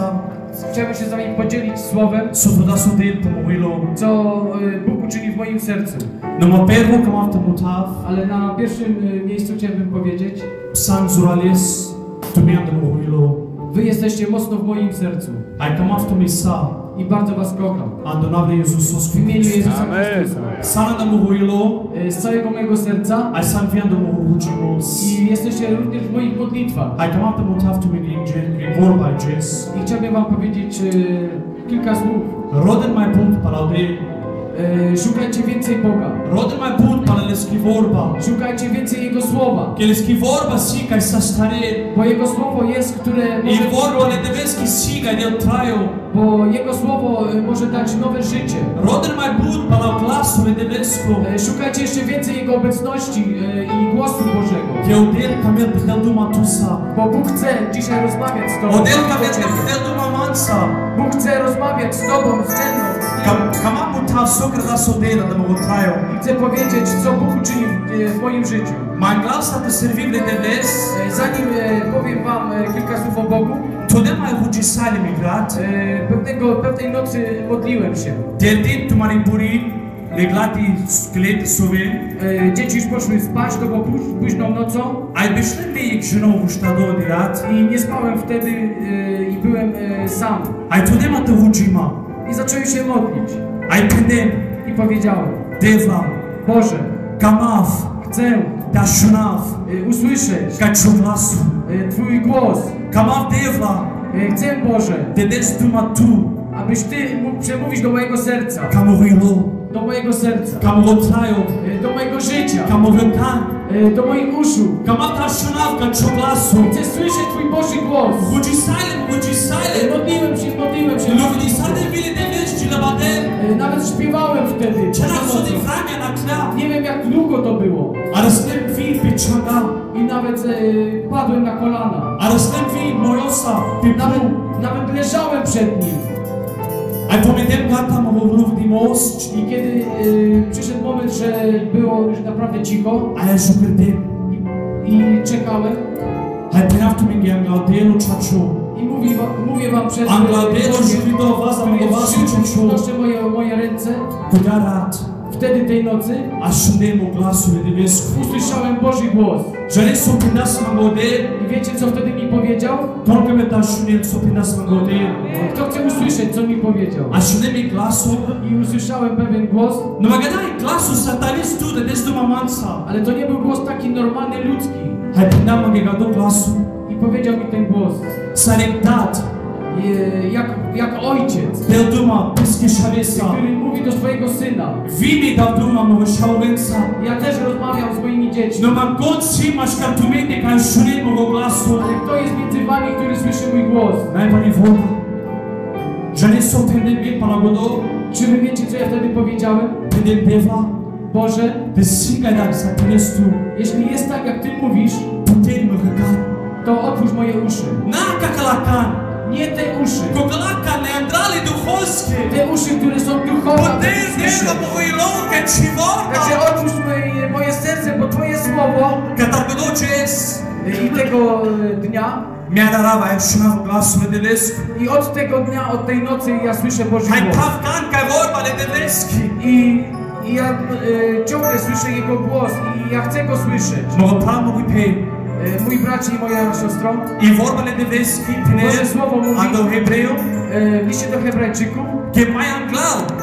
cuvânța, Chciałbym się z wami podzielić słowem, dați un del pe moilo. co y, Bóg uczyni w moim sercu. No mă pervo că m-am tămutav, Ale na pierwszym y, miejscu chciałbym powiedzieć, psan zurales, tu mi-am de moilo. Wy jesteście mocno w moim sercu Ai că m-am misa, i bardzo was kocham. de Iisus W imieniu. Jezusa Chrystusa. Sana de moilo, Y, Z całego mojego serca ai san fiam de mohucimos. i jesteście również w moich modlitwach. Ai că m-am tămutav tu mi gringe, grin vorba. I chciałbym wam powiedzieć y, kilka słów. Roden mai put palaudel, Y, Szukajcie więcej Boga. roden mai put palaleski vorba. Szukajcie więcej Jego Słowa. Che le ski vorba si ca sa stare, Bo Jego Słowo jest, które e może vorba le deveski si ca del traio. bo Jego Słowo y, może dać nowe życie. Roden mai put palau clasu le devesco. E, Szukajcie jeszcze więcej Jego obecności e, i głosu Bożego. Che odel ca mel del duma tusa. Bo Bóg chce dzisiaj rozmawiać z Tobą. Odel ca mel del duma mansa. Bóg chce rozmawiać z Tobą, ze mną. Chcę powiedzieć, co Bóg uczynił e, w moim życiu. E, Zanim e, powiem Wam kilka słów o Bogu, pewnego, pewnej nocy modliłem się. Din tu leglati Dzieci już poszły spać, to było póź- późną nocą Ai štado dirat. i nie spałem wtedy i byłem sam. Ai todema te vugima. I zacząłem się modlić Ai pendem. i powiedziałem, Deva. Boże, Kamav. chcę Da šunav. e, usłyszeć Ca čuglasu. e, Twój głos. Kamav devla. E, Chcę, Boże, De des duma tu. abyś Ty mógł przemówić do mojego serca, Camo vilo. do mojego serca, do mojego życia, do moich uszu. Chcę słyszeć Twój Boży głos. Modliłem się, modliłem się. Vremea na clea. Nie wiem, jak długo to było. Fi pe ceaga. I nawet e, padłem na kolana. Fi moiosa pe Nawet, nawet leżałem przed Nim. Di most. I kiedy e, przyszedł moment, że było już naprawdę cicho ajucătem. i, i czekałem, Hai penaftu mi ghe angladelo ciaciu. I mówi, wa- mówię wam przed żywy, ciaciu. proszę moje, moje ręce. Cudarat. Wtedy tej nocy glasul de vescu. usłyszałem Boży głos. Jare so pinas mă godel. I wiecie co wtedy mi powiedział? Me ta pinas godel. Kto chce usłyszeć, co mi powiedział? Ascendemi glasul. I usłyszałem pewien głos, Nu mă gădai glasul satanist tu de des duma mansa. ale to nie był głos taki normalny, ludzki. Glasul. I powiedział mi ten głos, Sarentat. e, jak, jak ojciec, Del duma pesche șavesa. który mówi do swojego syna. Vimi da duma șauvensa. Ja też rozmawiam z moimi dziećmi. Nu mă god si maș cartumente ca șunel mă glasul. Ale kto jest między wami, który słyszy mój głos? N-ai bani vorba. Jane so pendem bien palagodo. Czy wy wiecie, co ja wtedy powiedziałem? Pendem deva. Boże, da satanes tu. jeśli jest tak, jak Ty mówisz, Puteri moje uszy. Na ca calacan. Nie te uszy. Cocalaca neandrale duhovske. Te uszy, które są duchowe. słyszeć. deva mă uilonca ci vorba. Także otwórz moje, moje serce, bo Twoje słowo ces. i tego e, dnia Mi-a darava e șunav glasul de vescu. i od tego dnia, od tej nocy ja słyszę Boży głos. vorba de veschi. I, i ja e, ciągle słyszę Jego głos i ja chcę Go słyszeć. Ui pe. E, mój bracie i moja siostro, I vorba de. Pine. Boże słowo mówi Ando hebreu. e, w liście do Hebrajczyków, Che mai anglau.